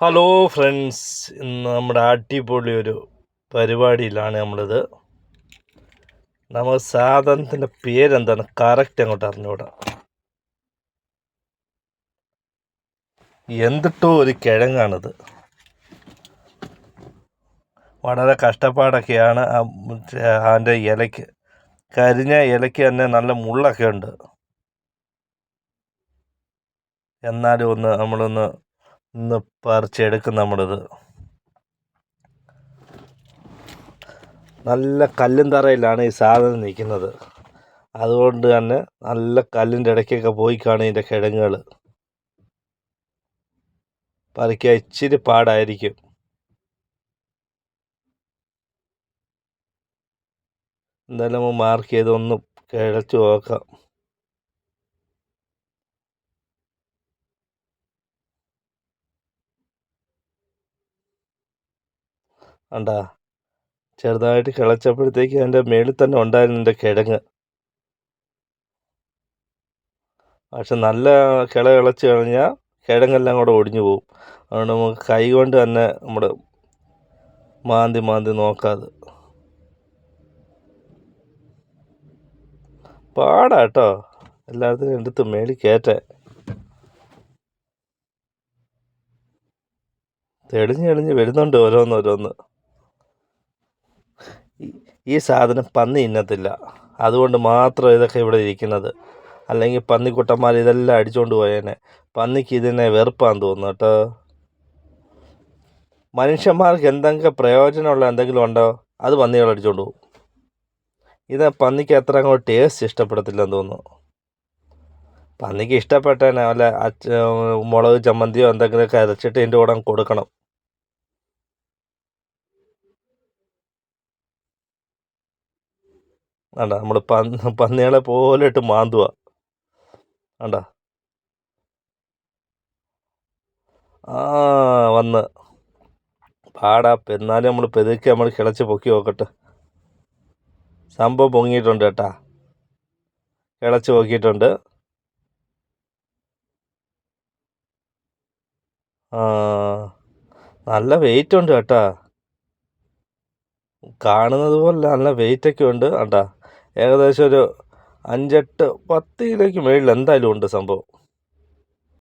Hello friends ഇന്ന് നമ്മുടെ അടിപൊളി ഒരു പരിപാടിയിലാണ് നമ്മളിത്. നമ്മൾ സാധനത്തിന്റെ പേരെന്താണ്? കറക്റ്റ് അങ്ങോട്ട് അറിഞ്ഞുകൂടാ എന്തിട്ടോ ഒരു കിഴങ്ങാണിത്. വളരെ കഷ്ടപ്പാടൊക്കെയാണ് അതിന്റെ ഇലയ്ക്ക്. കരിഞ്ഞ ഇലയ്ക്ക് തന്നെ നല്ല മുള്ളൊക്കെ ഉണ്ട്. എന്നാലും ഒന്ന് നമ്മളൊന്ന് ഒന്ന് പറിച്ചെടുക്കും നമ്മളിത്. നല്ല കല്ലും തറയിലാണ് ഈ സാധനം നിൽക്കുന്നത്. അതുകൊണ്ട് തന്നെ നല്ല കല്ലിന്റെ ഇടയ്ക്കൊക്കെ പോയി കാണും ഇതിന്റെ കിഴങ്ങുകൾ പറിക്കാൻ ഇച്ചിരി പാടായിരിക്കും. എന്തായാലും മാർക്ക് ചെയ്ത് ഒന്ന് കിഴച്ച് നോക്കാം. കണ്ടാ ചെറുതായിട്ട് കിളച്ചപ്പോഴത്തേക്ക് അതിന്റെ മേളിൽ തന്നെ ഉണ്ടായിരുന്നു എന്റെ കിഴങ്ങ്. പക്ഷെ നല്ല കിള കിളച്ച് കഴിഞ്ഞാൽ കിഴങ്ങെല്ലാം കൂടെ ഒടിഞ്ഞു പോകും അതുകൊണ്ട് നമുക്ക് കൈ കൊണ്ട് തന്നെ നമ്മൾ മാന്തി മാന്തി നോക്കാതെ. പാടാ കേട്ടോ. എല്ലായിടത്തും എടുത്ത് മേളിൽ കയറ്റേ. തെളിഞ്ഞ് തെളിഞ്ഞ് വരുന്നുണ്ട് ഓരോന്ന് ഓരോന്ന്. ഈ- സാധനം പന്നി ഇന്നത്തില്ല അതുകൊണ്ട് മാത്രം ഇതൊക്കെ ഇവിടെ ഇരിക്കുന്നത്. അല്ലെങ്കിൽ പന്നിക്കുട്ടന്മാർ ഇതെല്ലാം അടിച്ചുകൊണ്ട് പോയേനെ. പന്നിക്ക് ഇതിനെ വെറുപ്പാന്ന് തോന്നുന്നു കേട്ടോ. മനുഷ്യന്മാർക്ക് എന്തെങ്കിലും പ്രയോജനമുള്ള എന്തെങ്കിലും ഉണ്ടോ? അത് പന്നികൾ അടിച്ചുകൊണ്ട് പോകും. ഇത് പന്നിക്ക് അത്ര അങ്ങോട്ട് ടേസ്റ്റ് ഇഷ്ടപ്പെടത്തില്ലെന്ന് തോന്നുന്നു. പന്നിക്ക് ഇഷ്ടപ്പെട്ടേനെ വല്ല അച്ച മുളക് ചമ്മന്തിയോ എന്തെങ്കിലുമൊക്കെ അരച്ചിട്ട് ഇതിന്റെ കൂടെ കൊടുക്കണം. വേണ്ട നമ്മൾ പന്നി പന്നികളെ പോലെ ഇട്ട് മാന്തുക വേണ്ട ആ വന്ന്. പാടാ എന്നാലും നമ്മൾ പെതുക്കി നമ്മൾ കിളച്ച് പൊക്കി നോക്കട്ടെ. സംഭവം പൊങ്ങിയിട്ടുണ്ട് കേട്ടാ. കിളച്ച് പൊക്കിയിട്ടുണ്ട്. ആ നല്ല വെയിറ്റ് ഉണ്ട് കേട്ടാ. കാണുന്നത് പോലെ നല്ല വെയിറ്റൊക്കെ ഉണ്ട് കേട്ടാ ഏകദേശം ഒരു അഞ്ചെട്ട് പത്ത് കിലോയ്ക്ക് മേളിൽ എന്തായാലും ഉണ്ട് സംഭവം.